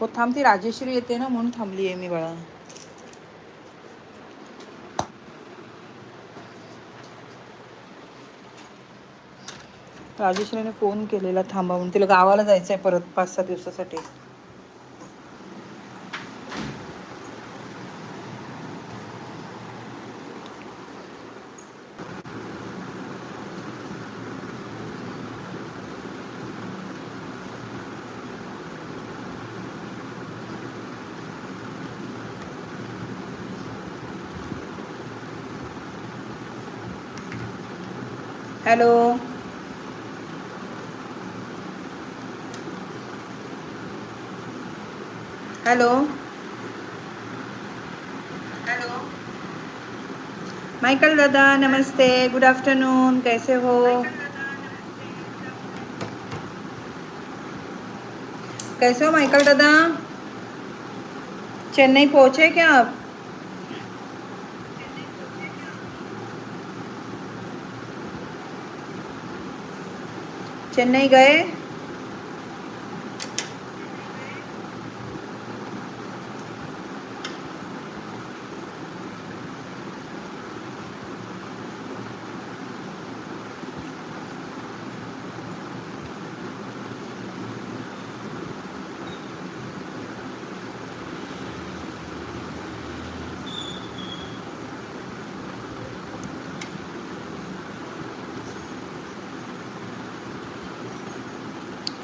हो थांबती राजेश्री येते ना म्हणून थांबली आहे मी बाळा. राजेश्रीने फोन केलेला थांबा म्हणून. तिला गावाला जायचं आहे परत पाच सहा दिवसासाठी. हॅलो। हॅलो। हॅलो। माइकल दादा, नमस्ते, गुड आफ्टरनून, कैसे हो? कैसे हो माइकल दादा? चेन्नई पहुँचे क्या आप? चेन्नई गए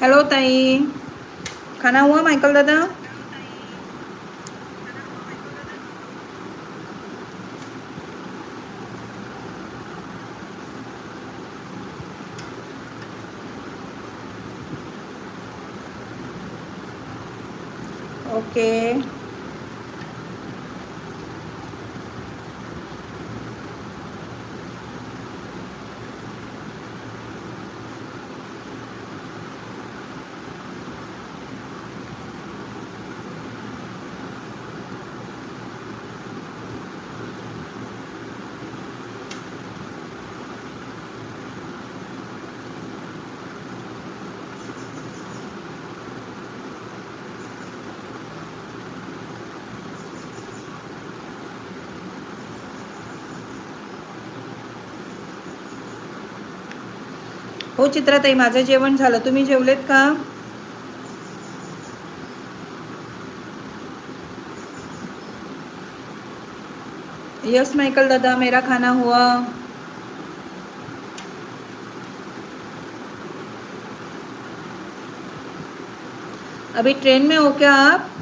हेलो ताई खाना हुआ माइकल दादा ओके okay. हो चित्राताई माझं जेवण झालं. तुम्ही जेवलेत का? यस माइकल दादा मेरा खाना हुआ. अभी ट्रेन में हो क्या आप?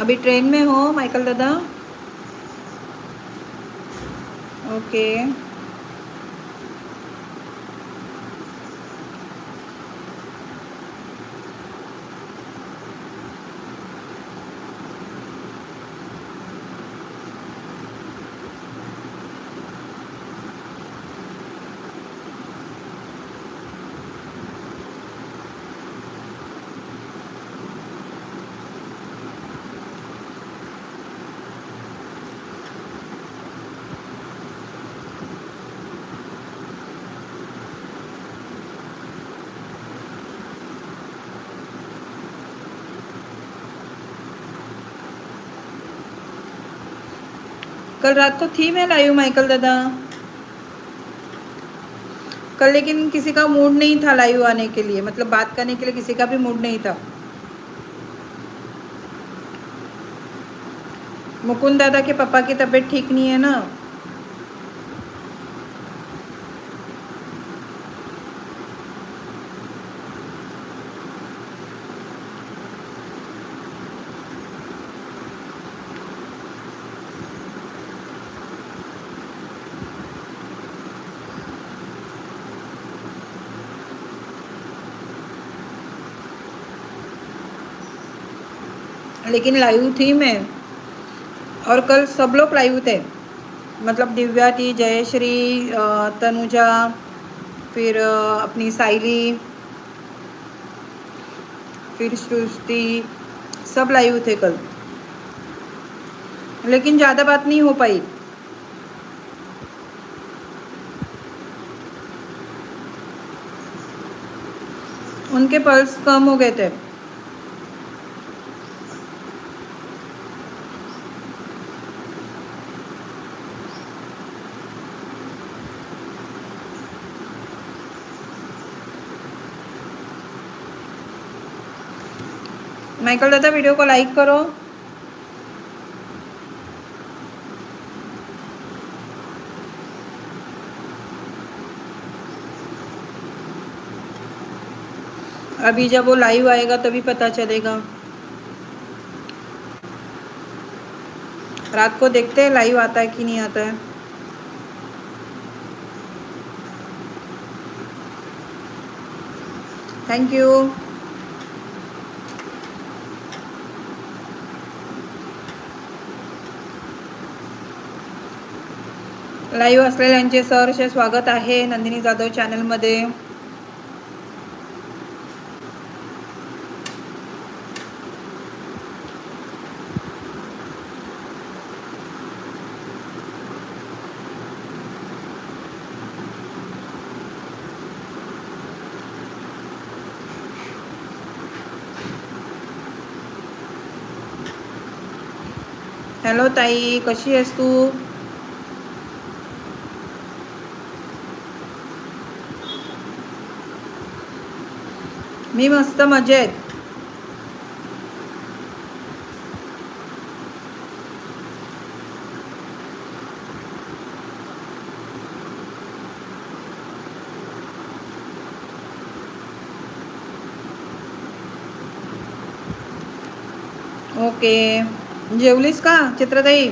अभी ट्रेन में हो माइकल दादा? ओके कल रात को थी मैं लाइव माइकल दादा। कल लेकिन किसी का मूड नहीं था लाइव आने के लिए। मतलब बात करने के लिए किसी का भी मूड नहीं था। मुकुंद दादा के पापा की तबीयत ठीक नहीं है ना? लेकिन लाइव थी मैं। और कल सब लोग लाइव थे। मतलब दिव्या थी जयश्री तनुजा, फिर अपनी साइली फिर सृष्टि, सब लाइव थे कल। लेकिन ज़्यादा बात नहीं हो पाई। उनके पल्स कम हो गए थे। माइकल दादा वीडियो को लाइक करो। अभी जब वो लाइव आएगा, तभी पता चलेगा। रात को देखते हैं लाइव आता है कि नहीं आता है। थैंक यू लाईव्ह असलेल्यांचे सहर्ष स्वागत आहे नंदिनी जाधव चॅनलमध्ये. हॅलो ताई कशी आहेस तू? मी मस्त मजेत. ओके. जेवलीस का चित्रताई?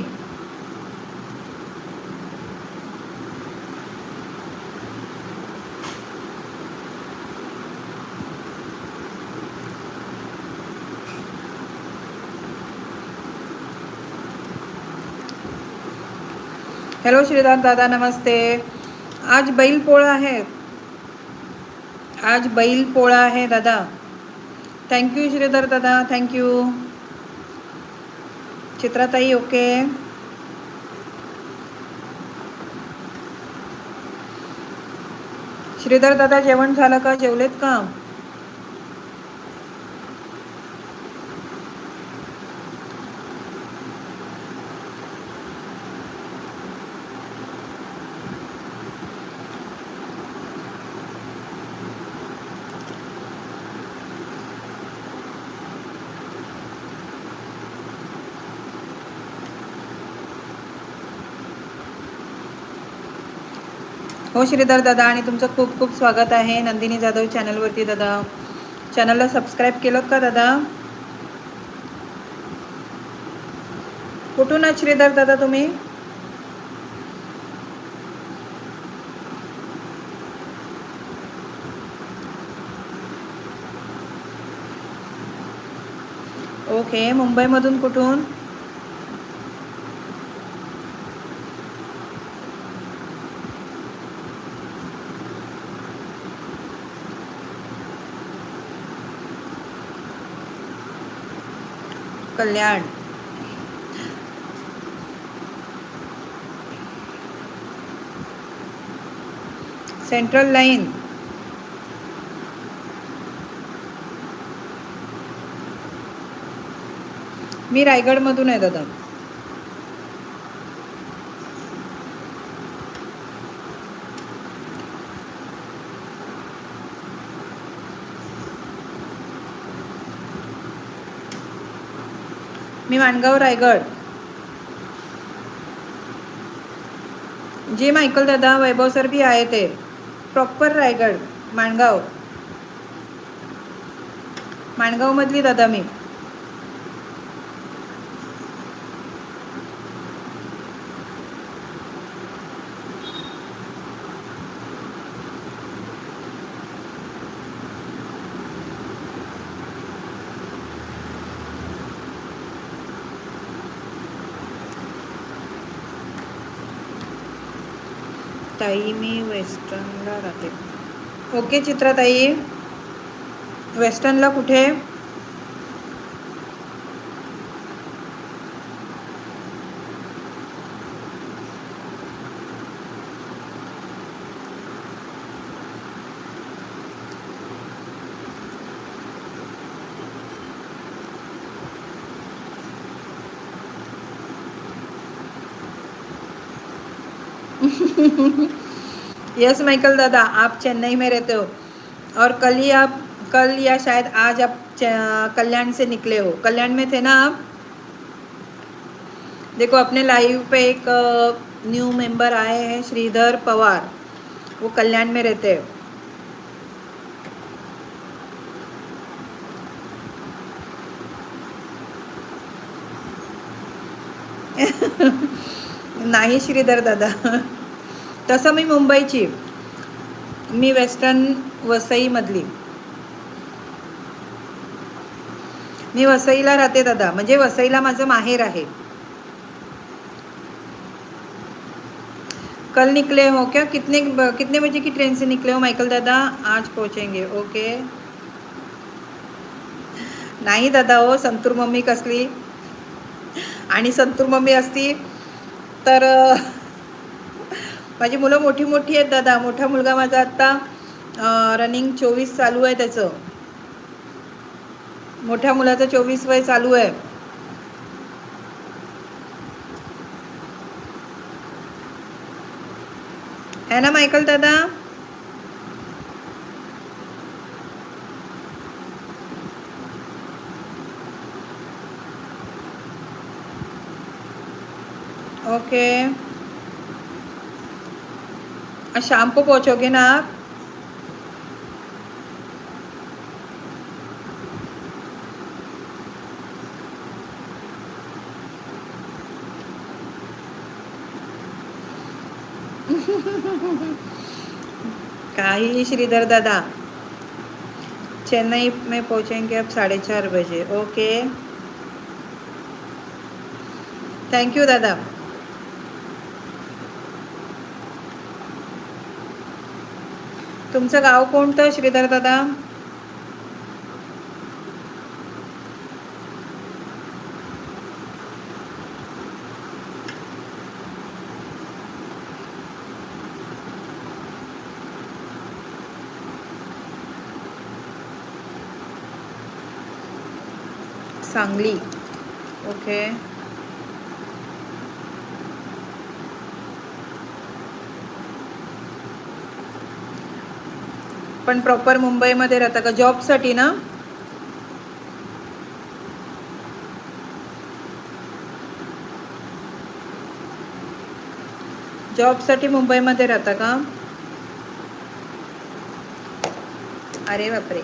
हॅलो श्रीधर दादा नमस्ते आज बैल पोळा आहे. आज बैल पोळा आहे दादा. थँक्यू श्रीधर दादा थँक्यू चित्राताई ओके श्रीधर दादा जेवण झालं का? जेवलेत का? हो श्रीधर दादा आणि तुमचं खूप खूप स्वागत आहे. नंदिनी जाधव चॅनलवरती दादा. चॅनलला सबस्क्राईब केलं का दादा? कुठून आहात श्रीधर दादा तुम्ही? ओके मुंबईमधून कुठून? कल्याण. सेंट्रल लाईन मी रायगडमधून आहे दादा. आणि माणगाव रायगड. जे मायकल दादा वैभव सर बी आहे ते. प्रॉपर रायगड माणगाव माणगावमधली दादा मी. ताई मी वेस्टर्नला राहते. ओके चित्राताई. वेस्टर्नला कुठे? यस माइकल दादा, आप चेन्नई में रहते हो। और कल ही आप, कल या शायद आज आप कल्याण से निकले हो। कल्याण में थे ना आप? देखो, अपने लाइव पे एक न्यू मेंबर आए हैं, श्रीधर पवार। वो कल्याण में रहते हैं। नाही श्रीधर दादा। तसं मी मुंबईची. मी वेस्टर्न वसईमधली. मी वसईला राहते दादा. म्हणजे वसईला माझं माहेर आहे. कल निकले हो क्या? कितने कितने बजे की ट्रेन से निकले हो माइकल दादा? आज पोहोचेंगे. ओके. नाही दादा हो संतूर मम्मी कसली? आणि संतूर मम्मी असती तर माझी मुलं मोठी मोठी आहेत दादा. मोठा मुलगा माझा आत्ता रनिंग चोवीस चालू आहे त्याचं. मोठ्या मुलाचं चोवीस वय चालू आहे. है ना मायकल दादा? ओके शाम को पहुंचोगे ना आप? श्रीधर दादा? चेन्नई में पहुँचेंगे अब साढ़े चार बजे, ओके? थैंक यू दादा। तुमचं गाव कोणतं श्रीधर दादा? सांगली. ओके पण प्रॉपर मुंबईमध्ये राहता का? जॉबसाठी ना? जॉबसाठी मुंबईमध्ये राहता का? अरे बापरे.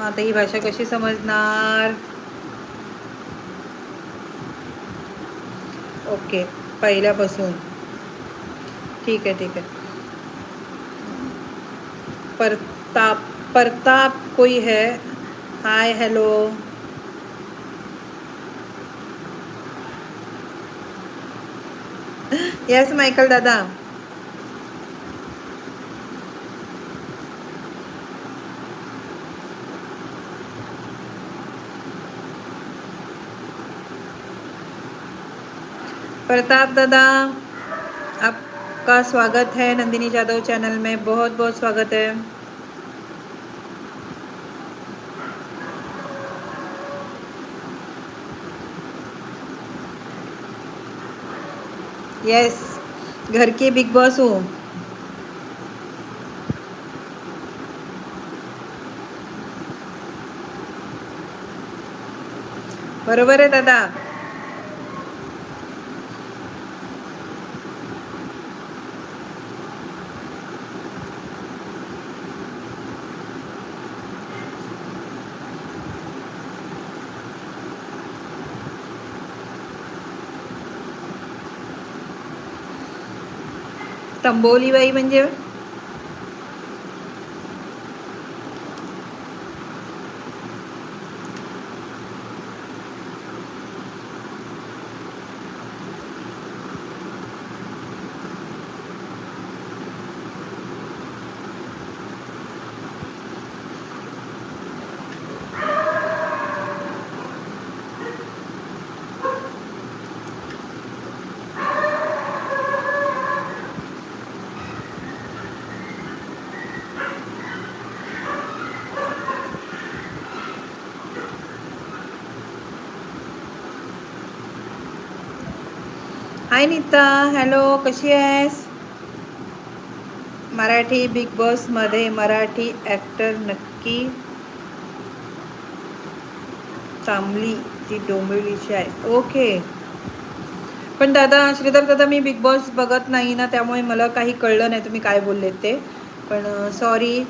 आता ही भाषा कशी समजणार? ओके पहिल्यापासून. ठीक आहे ठीक आहे. परताप परताप कोई है? हाय, हेलो। यस, माइकल दादा। प्रताप दादा, आपका स्वागत है नंदिनी जादव चैनल में। बहुत बहुत स्वागत है। यस घर के बिग बॉस हो. बरोबर आहे दादा. तंबोलीबाई म्हणजे हाय नीता हॅलो कशी आहेस? मराठी बिग बॉसमध्ये मराठी ॲक्टर नक्की तांबली ती डोंबिवलीची आहे. ओके. पण दादा श्रीधर दादा मी बिग बॉस बघत नाही ना त्यामुळे मला काही कळलं नाही तुम्ही काय बोललेत ते. पण सॉरी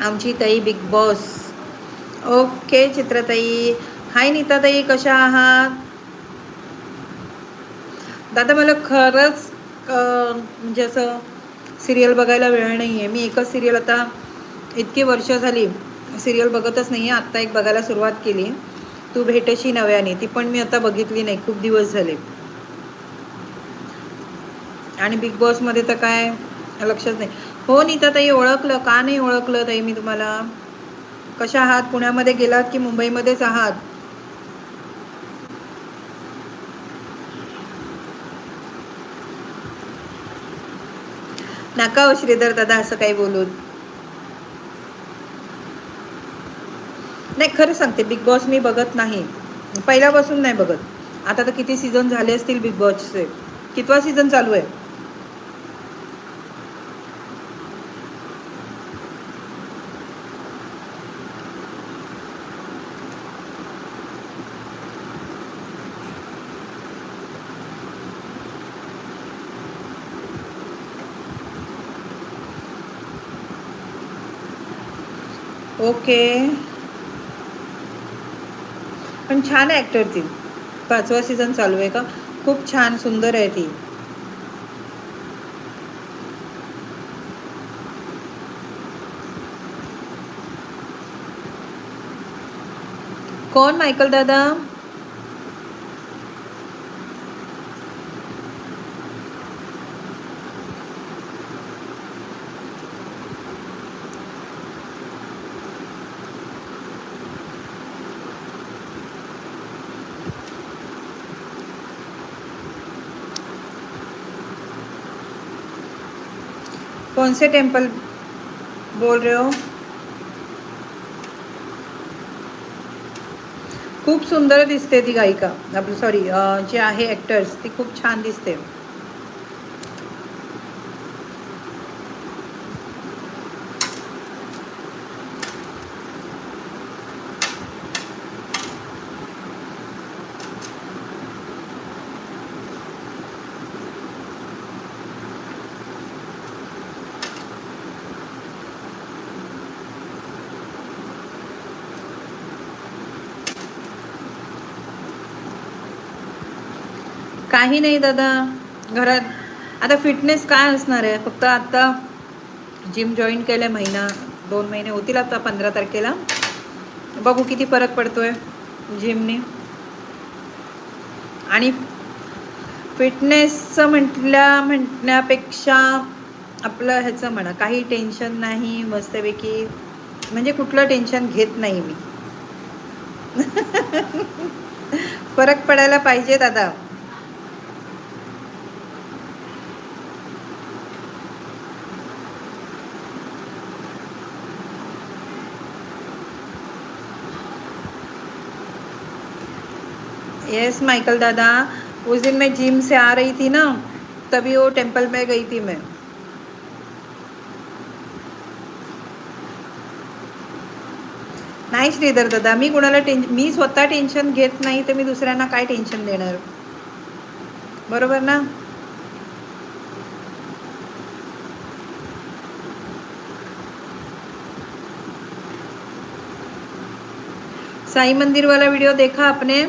आमची ताई बिग बॉस. ओके चित्रताई. हाय नीताताई कशा आहात? दादा मला खरंच म्हणजे असं सिरियल बघायला वेळ नाही आहे मी एकच सिरियल आता इतकी वर्ष झाली सिरियल बघतच नाही आहे आत्ता एक बघायला सुरुवात केली. तू भेटशी नव्याने. ती पण मी आता बघितली नाही. खूप दिवस झाले. आणि बिग बॉसमध्ये तर काय लक्षच नाही. हो नीता ताई ओळखलं. का नाही ओळखलं ताई मी तुम्हाला? कशा आहात? पुण्यामध्ये गेलात की मुंबईमध्येच आहात? नका हो श्रीधर दादा असं काही बोलून. नाही खरं सांगते बिग बॉस मी बघत नाही. पहिल्यापासून नाही बघत. आता तर किती सीझन झाले असतील बिग बॉसचे कितवा सीझन चालू आहे? ओके. पण छान आहे ॲक्टर ती. पाचवा सीझन चालू आहे का? खूप छान सुंदर आहे ती. कोण? मायकल दादा? कौन से टेम्पल बोल रहे हो? खूप सुंदर दिसते ती गायिका. आपलं सॉरी जे आहे ॲक्टर्स ती खूप छान दिसते. काही नाही दादा घरात. आता फिटनेस काय असणार आहे? फक्त आत्ता जिम जॉईन केलं आहे महिना दोन महिने होतील आता पंधरा तारखेला. बघू किती फरक पडतो आहे जिमने आणि फिटनेसचं म्हटल्या म्हणण्यापेक्षा आपलं ह्याचं म्हणा काही टेन्शन नाही मस्तपैकी म्हणजे कुठलं टेन्शन घेत नाही मी. फरक पडायला पाहिजे दादा. यस माइकल दादा उस दिन मैं जिम से आ रही थी ना तभी वो टेम्पल में गई थी मैं। नाही श्रीधर दादा. मी कुणाला टेन मी स्वतः टेन्शन घेत नाही तर मी दुसऱ्यांना काय टेन्शन देणार? बरोबर ना? साई मंदिर वाला वीडियो देखा आपने?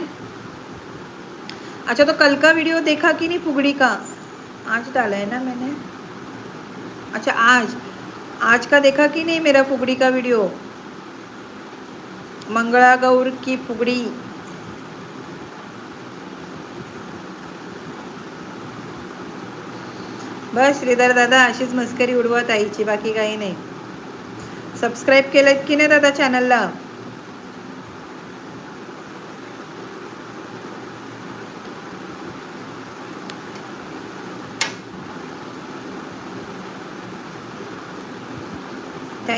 अच्छा तो कल का वीडियो देखा कि नहीं फुगड़ी का? आज डाला है ना मैंने। अच्छा आज? आज का देखा कि नहीं मेरा फुगड़ी का वीडियो मंगला गौर की फुगड़ी। बस श्रीधर दादा अशीच मस्करी उडवत आईची बाकी काही नाही. सबस्क्राईब केलं की नाही दादा चॅनलला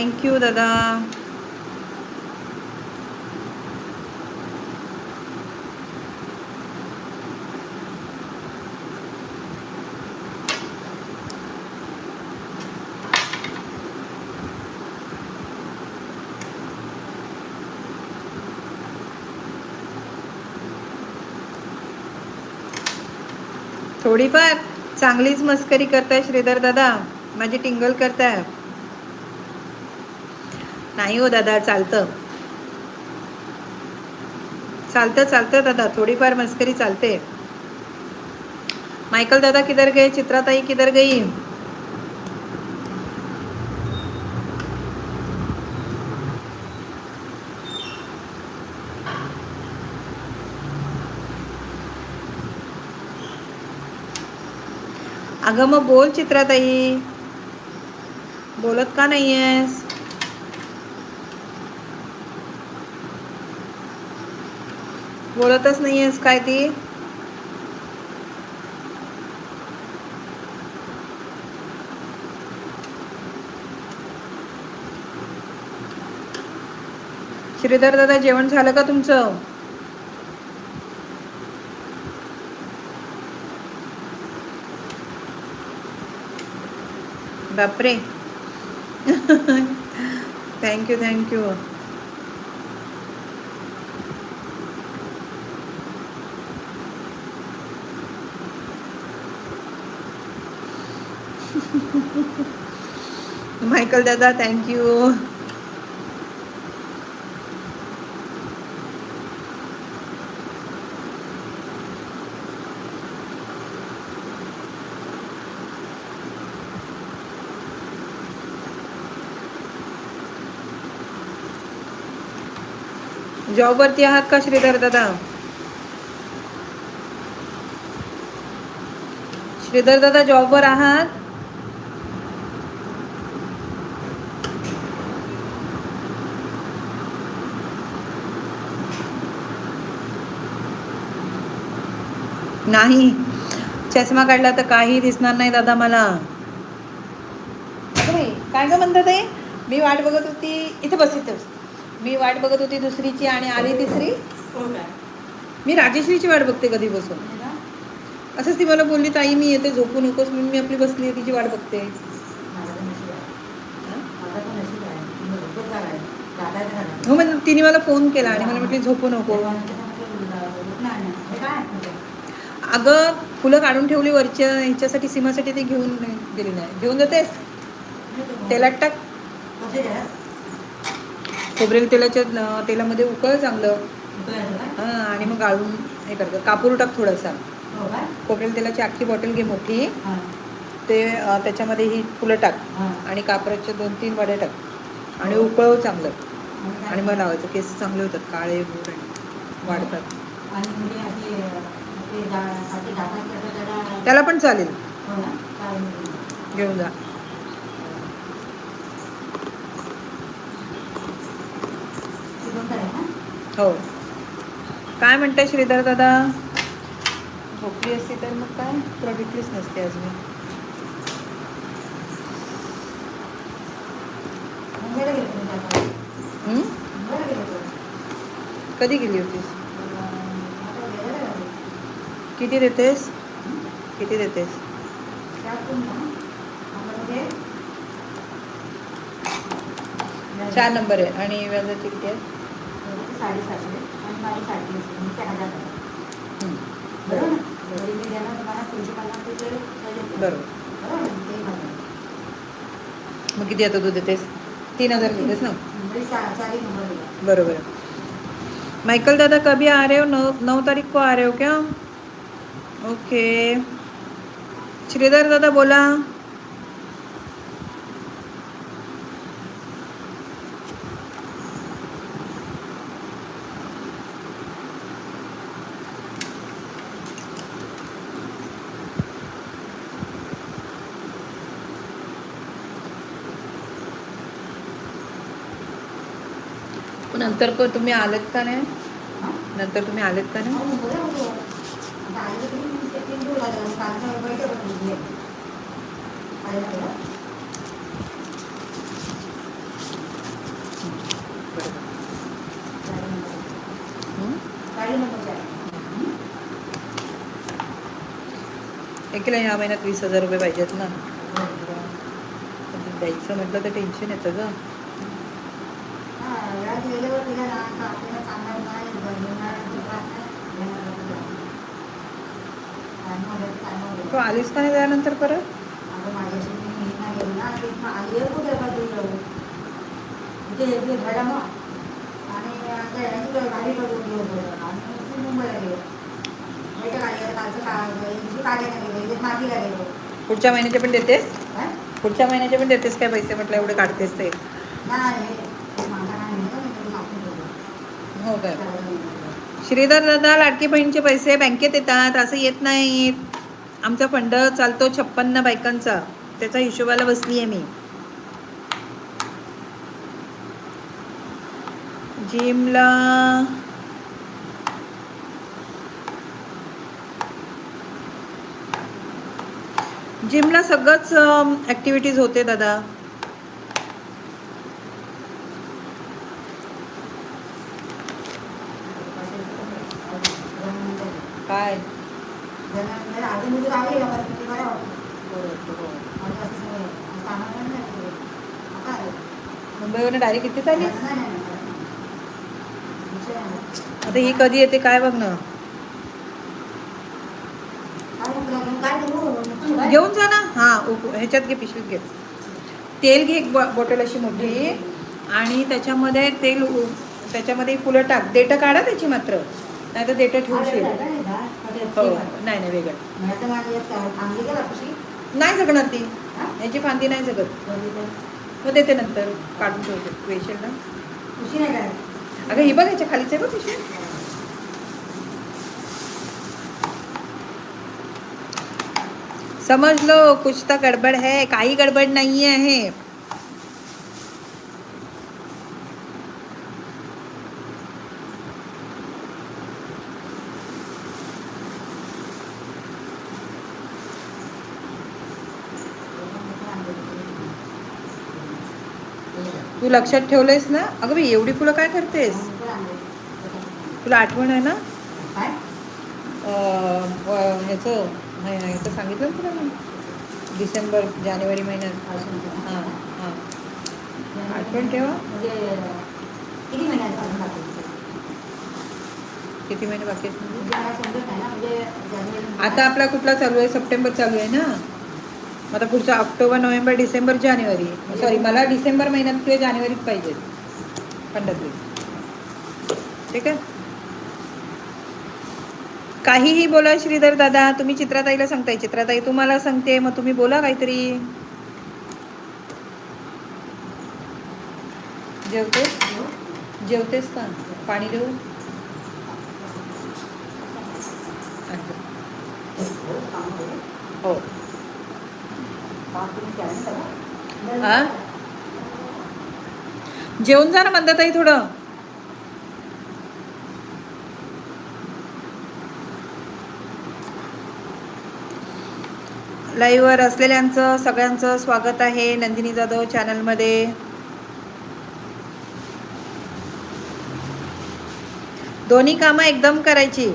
थँक्यू दादा थोडीफार चांगलीच मस्करी करताय श्रीधर दादा. माझी टिंगल करताय. नाही हो दादा चालतं. चालतं चालतं दादा थोडीफार मस्करी चालते. मायकल दादा किधर गए? चित्राताई किधर गई? अगं मग बोल चित्राताई. बोलत का नाही आहेस बोलतच नाही आहेस काय ती? श्रीधर दादा जेवण झालं का तुमचं? बापरे. Thank you thank you Michael दादा थँक्यू जॉबवरती आहात का श्रीधर दादा? श्रीधर दादा जॉबवर आहात? नाही. चष्मा काढला तर काही दिसणार नाही दादा मला. काय ग म्हणतात ते? मी वाट बघत होती इथे बस इथे. मी वाट बघत होती दुसरीची आणि आली तिसरी. हो मी राजेश्रीची वाट बघते कधी बसून. असंच ती मला बोलली ताई मी येते झोपू नकोस म्हणून मी आपली बसली आहे तिची वाट बघते. हा? माझं पण नशीब आहे. मी भरपूर काळ आहे. दादा झाला हो म्हणजे तिने मला फोन केला आणि मला म्हटली झोपू नको. अगं फुलं काढून ठेवली वरच्या ह्याच्यासाठी सीमासाठी ती घेऊन दिली नाही घेऊन जातेस? तेलात टाक. खोबरेल तेलाच्या तेलामध्ये उकळ चांगलं. हां आणि मग गाळून हे करतं. कापूर टाक थोडासा. खोबरेल तेलाची अख्खी बॉटल घे मोठी. ते त्याच्यामध्ये ही फुलं टाक. आणि कापराच्या दोन तीन वड्या टाक. आणि उकळव चांगलं. आणि मग लावायचं केस चांगले होतात. काळे वाढतात. आणि वाढतात त्याला पण चालेल हो. घेऊन जा? हो काय म्हणताय श्रीधर दादा झोपली असती तर मग काय तुला भेटलीच नसते आज मी होतो. कधी गेली होतीस. किती देतेस? किती देतेस? चार नंबर आहे. आणि व्याजाची किती आहे? म्हणजे. हं. बरोबर. मग किती आता तू देतेस? तीन हजार देतेस ना? म्हणजे. बरोबर माइकल दादा कभी आ रहे हो? नौ नौ तारीख को आ रहे हो क्या? ओके. श्रीधर दादा बोला. नंतर क- तुम्ही आलेत का नाही? नंतर तुम्ही आलेत का नाही? गाडी नंबर. हं? गाडी नंबर चार. एकीला या महिन्यात वीस हजार रुपये पाहिजेत ना द्यायचं म्हटलं तर टेन्शन येतं ग हा, वेळात तू आलीस का? नाही त्यानंतर परत पुढच्या महिन्याचे पण देतेस? पुढच्या महिन्याचे पण देतेस काय पैसे? म्हटलं एवढे काढतेस ते. हो काय. श्रीधर दादा लाडकी बहिणीचे पैसे बँकेत येतात असं येत नाहीत आमचा फंड चालतो छप्पन्न बायकांचा. त्याचा हिशोबाला बसली आहे मी. जिमला जिमला सगळंच ॲक्टिव्हिटीज होते दादा काय अजून मुली गावी गेला परत किती बरं वाटतं. मला कसं सवय आहे. आज कामाला पण नाही गेलो. आता आलो. मुंबईवरून डायरेक्ट किती चालली. आता ही कधी येते काय बघ ना घेऊन जा ना. हा ह्याच्यात घे पिशवीत घे. तेल घे एक बॉटल अशी मोठी. आणि त्याच्यामध्ये तेल त्याच्यामध्ये फुलं टाक. देठं काढा त्याची मात्र. नाही तर देठं ठेवशील. हो? नाही नाही वेगळं. नाही जगणार ती. हा? याची फांदी नाही जगत. मग देते नंतर काढून ठेवते वेशील ना. खुशी नाही काय? अगं ही बघ ह्याच्या खालीच आहे बघ पिशवी. समझ लो कुछ तो गडबड है काही गडबड नाही आहे लक्षात ठेवलंयस ना? अगं बाई एवढी फुलं काय करतेस? तुला आठवण आहे ना? ह्याचं नाही ह्याचं सांगितलं ना तुला मी? डिसेंबर जानेवारी महिन्यात. हां हां. आठवण ठेवा. म्हणजे किती महिन्यात बाकी किती महिने बाकी आहेत? म्हणजे? म्हणजे आता आपला कुठला चालू आहे? सप्टेंबर चालू आहे ना? मग आता पुढचा ऑक्टोबर नोव्हेंबर डिसेंबर जानेवारी. सॉरी मला डिसेंबर महिन्यात किंवा जानेवारीत पाहिजे. पंढरपूर. ठीक आहे? काहीही बोला श्रीधर दादा. तुम्ही चित्राताईला सांगताय. चित्राताई तुम्हाला सांगते. मग तुम्ही बोला काहीतरी. जेवतेस? जेवतेस का पाणी देऊ? अच्छा. हो. हा? जेवून जा ना मंदाताई थोडं. लाईव्हवर असलेल्यांचं सगळ्यांचं स्वागत आहे नंदिनी जाधव चॅनलमध्ये दोन्ही कामं एकदम करायची.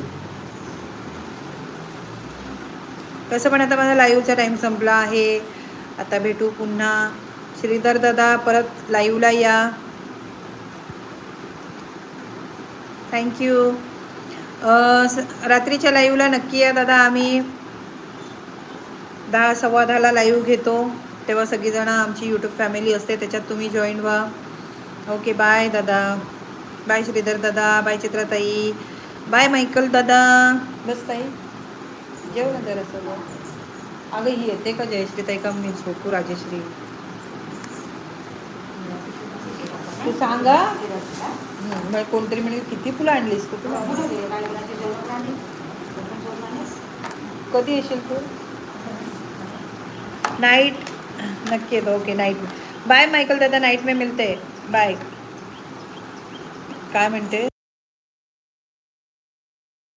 कसं पण आता माझा लाईव्हचा टाईम संपला आहे. आता भेटू पुन्हा. श्रीधर दादा परत लाईव्हला या. थँक्यू रात्रीच्या लाईव्हला नक्की या दादा आम्ही. दहा सव्वा दहाला लाईव्ह घेतो. तेव्हा सगळीजणं आमची यूट्यूब फॅमिली असते त्याच्यात तुम्ही जॉईन व्हा. ओके बाय दादा. बाय श्रीधर दादा. बाय चित्राताई. बाय मायकल दादा. बस ताई. जेव ना जरा सगळं. अगं ही येते का जयश्री ताई? का मी झोपू राजेश्री? तू सांगा मग कोणतरी म्हणजे किती फुलं आणलीस तू? तुला कधी येशील तू? नाईट नक्की येतो. ओके नाईट बाय मायकल दादा. नाईट में मिळते बाय काय म्हणते?